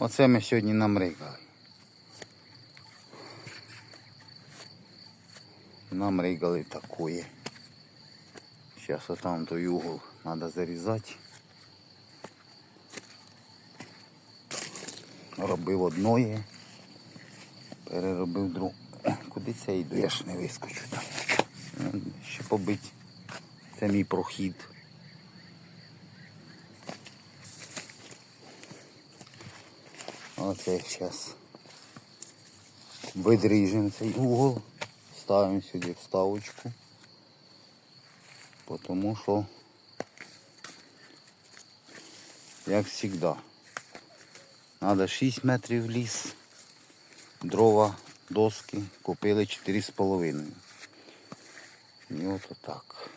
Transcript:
Оце ми сьогодні намригали. Намригали такое. Зараз отам той угол треба зарізати. Робив одної, переробив другу. Куди це йду? Я ж не вискочу там. Ще побить. Це мій прохід. Оце зараз видріжемо цей угол, ставимо сюди вставочку, тому що, як завжди, треба 6 метрів ліс, дрова, доски, купили 4,5. І от отак.